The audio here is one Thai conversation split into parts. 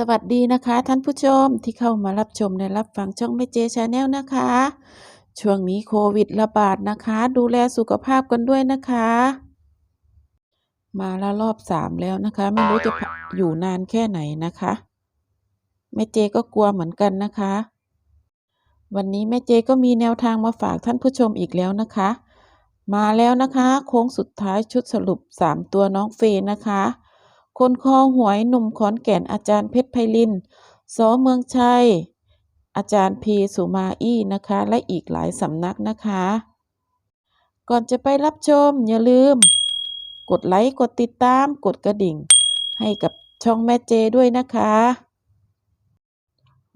สวัสดีนะคะ ท่านผู้ชมที่เข้ามารับชมและรับฟังช่องแม่เจชาแนลนะคะ ช่วงนี้โควิดระบาดนะคะ ดูแลสุขภาพกันด้วยนะคะ มาแล้วรอบสามแล้วนะคะ ไม่รู้จะอยู่นานแค่ไหนนะคะแม่เจก็กลัวเหมือนกันนะคะ วันนี้แม่เจก็มีแนวทางมาฝากท่านผู้ชมอีกแล้วนะคะ มาแล้วนะคะ โค้งสุดท้ายชุดสรุปสามตัวน้องเฟยนะคะ คนคอหวยหนุ่มขอนแก่นอาจารย์เพชรไพลินสอเมืองชัย อาจารย์พีสุมาอี้นะคะ และอีกหลายสำนักนะคะ ก่อนจะไปรับชมอย่าลืม กดไลค์กดติดตามกดกระดิ่ง ให้กับช่องแม่เจด้วยนะคะ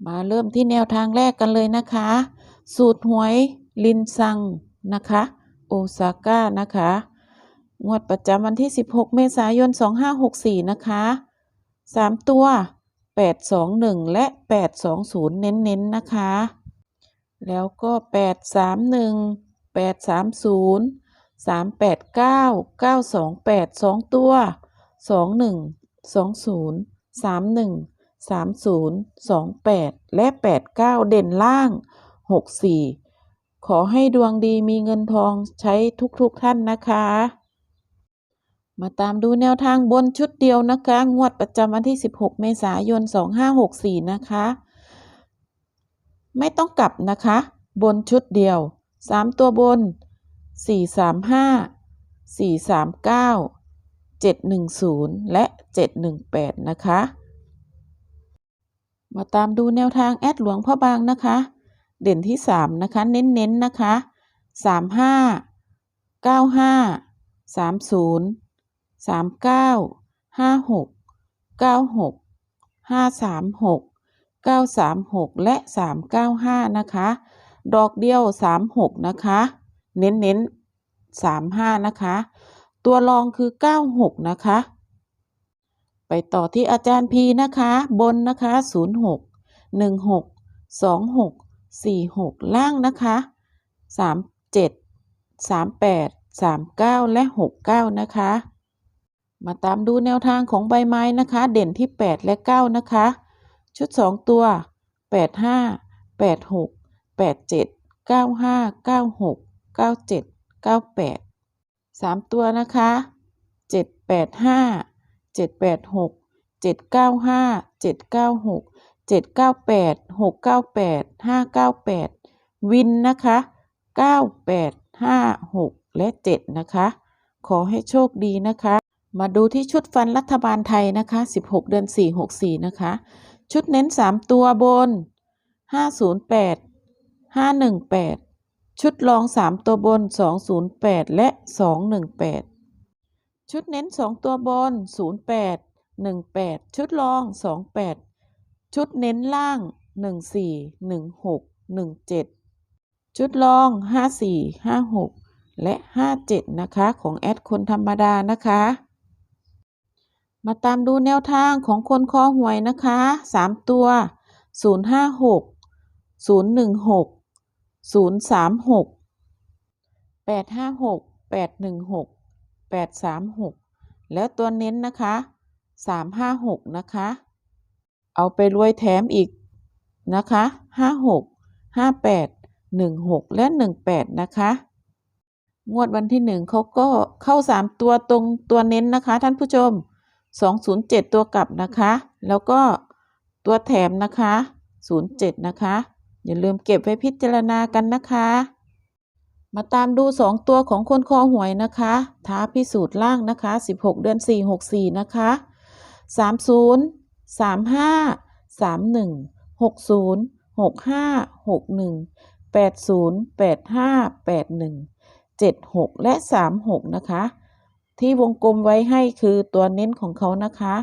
มาเริ่มที่แนวทางแรกกันเลยนะคะ สูตรหวยลินซังนะคะ โอซาก้านะคะ งวดประจำวันที่ 16 เมษายน 2564 นะคะ 3 ตัว 821 และ 820 เน้นๆนนะคะ แล้วก็ 831 830 389 928 2 ตัว 21 20 31 30 28 และ 89 เด่นล่าง 64 ขอให้ดวงดีมีเงินทองใช้ทุกๆท่านนะคะ มาตามดูแนวทางบนชุดเดียวนะคะ งวดประจำวันที่ 16 เมษายน 2564 นะคะ ไม่ต้องกลับนะคะ บนชุดเดียว 3 ตัวบน 435 439 710 และ 718 นะคะ มาตามดูแนวทางแอดหลวงพ่อบางนะคะ เด่นที่ 3 นะคะ เน้นๆนะคะ 35 95 30 สามเก้าห้าหกเก้าหกห้าสามหกเก้าสามหกและสามเก้าห้านะคะ ดอกเดียวสามหกนะคะ เน้นเน้นสามห้านะคะ ตัวรองคือเก้าหกนะคะ ไปต่อที่อาจารย์พีนะคะ บนนะคะศูนย์หกหนึ่งหกสองหกสี่หกล่างนะคะสามเจ็ดสามแปดสามเก้าและหกเก้านะคะ มาตามดูแนวทางของใบไม้นะคะ เด่นที่ 8 และ 9 นะคะ ชุด 2 ตัว 85 86 87 95 96 97 98 3 ตัวนะคะ 785 786 795 796 798 698 598 วินนะคะ 98 56 และ 7 นะคะ ขอให้โชคดีนะคะ มาดูที่ชุดฟันรัฐบาลไทยนะคะ 16 เดือน 4 64 นะคะ ชุดเน้น 3 ตัวบน 508 518 ชุดรอง 3 ตัวบน 208 และ 218 ชุดเน้น 2 ตัวบน 08 18 ชุดรอง 28 ชุดเน้นล่าง 14 16 17 ชุดรอง 54 56และ 57 นะคะ ของแอดคนธรรมดานะคะ มาตามดูแนวทางของคนคอหวยนะคะ 3 ตัว 056 016 036 856 816 836 แล้วตัวเน้นนะคะ 356 นะคะ เอาไปรวยแถมอีกนะคะ 56 58 16 และ 18 นะคะ งวดวันที่หนึ่งเขาก็เข้า 3 ตัวตรงตัวเน้นนะคะท่านผู้ชม 207 ตัวกลับนะคะ แล้วก็ตัวแถมนะคะ 07 นะคะ อย่าลืมเก็บไว้พิจารณากันนะคะ มาตามดู 2 ตัวของคนคอหวยนะคะ ท้าพิสูจน์ล่างนะคะ 16 เดือน 4 64 นะคะ 30 35 31 60 65 61 80 85 81 76 และ 36 นะคะ ที่วงกลมไว้ให้คือตัวเน้นของเขานะคะ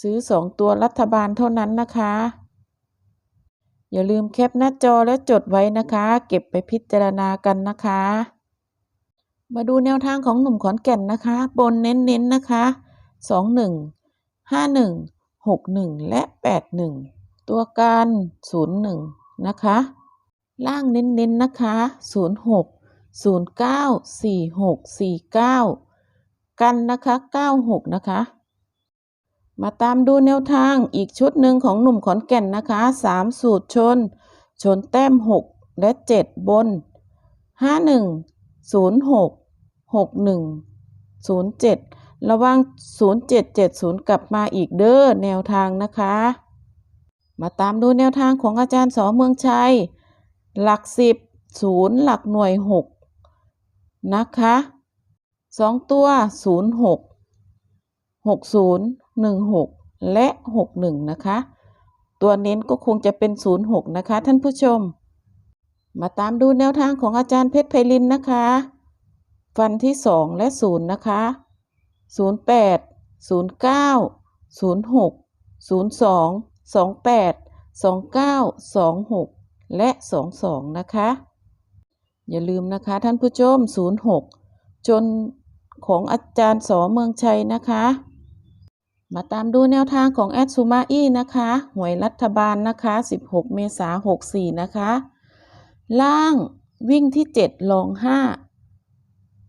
ซื้อ 2 ตัวรัฐบาลเท่านั้นนะคะ อย่าลืมแคปหน้าจอและจดไว้นะคะ เก็บไปพิจารณากันนะคะ มาดูแนวทางของหนุ่มขอนแก่นนะคะ บนเน้นๆนะคะ 21 51 61 และ 81 ตัวการ 01 นะคะ ล่างเน้นๆนะคะ 06 09 46 49 กันนะคะ 96 นะคะ มาตามดูแนวทางอีกชุดหนึ่งของหนุ่มขอนแก่นนะคะสามสูตรชน ชนแต้มหกและเจ็ดบนห้าหนึ่งศูนย์หกหกหนึ่งศูนย์เจ็ดระวังศูนย์เจ็ดเจ็ดศูนย์กลับมาอีกเด้อแนวทางนะคะ มาตามดูแนวทางของอาจารย์สอเมืองชัย หลักสิบศูนย์หลักหน่วยหก นะคะสองตัวศูนย์หกหกศูนย์หนึ่งหกและหกหนึ่งนะคะ ตัวเน้นก็คงจะเป็นศูนย์หกนะคะ ท่านผู้ชม มาตามดูแนวทางของอาจารย์เพชรไพลินนะคะ ฟันที่สองและศูนย์นะคะศูนย์แปดศูนย์เก้าศูนย์หกศูนย์สองสองแปดสองเก้าสองหกและสองสองนะคะ อย่าลืมนะคะ ท่านผู้ชมศูนย์หกจนของอาจารย์สอเมืองชัยนะคะ มาตามดูแนวทางของแอดซูมาอี้นะคะ หวยรัฐบาลนะคะ 16 เมษายน64 นะคะ ล่างวิ่งที่ 7 ลอง 5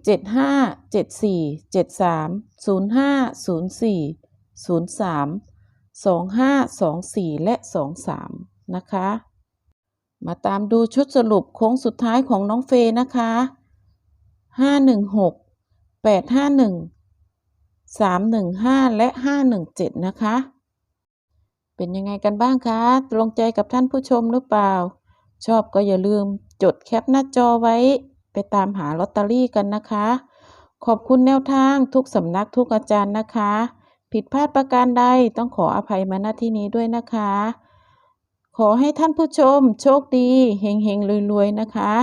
75 74 73 05 04 03 25 24 และ 23 นะคะ มาตามดูชุดสรุปโค้งสุดท้ายของน้องเฟย์นะคะ 516 851 315 และ 517 นะคะ เป็นยังไงกันบ้างคะ ตรงใจกับท่านผู้ชมหรือเปล่า ชอบก็อย่าลืมจดแคปหน้าจอไว้ไปตามหาลอตเตอรี่กันนะคะ ขอบคุณแนวทางทุกสำนักทุกอาจารย์นะคะ ผิดพลาดประการใดต้องขออภัยมาณที่นี้ด้วยนะคะ ขอให้ท่านผู้ชมโชคดีเฮงเฮงๆรวยๆนะคะ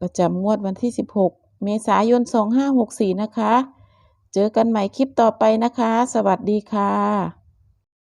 ประจำงวดวันที่ 16 เมษายน 2564 นะคะ เจอกันใหม่คลิปต่อไปนะคะ สวัสดีค่ะ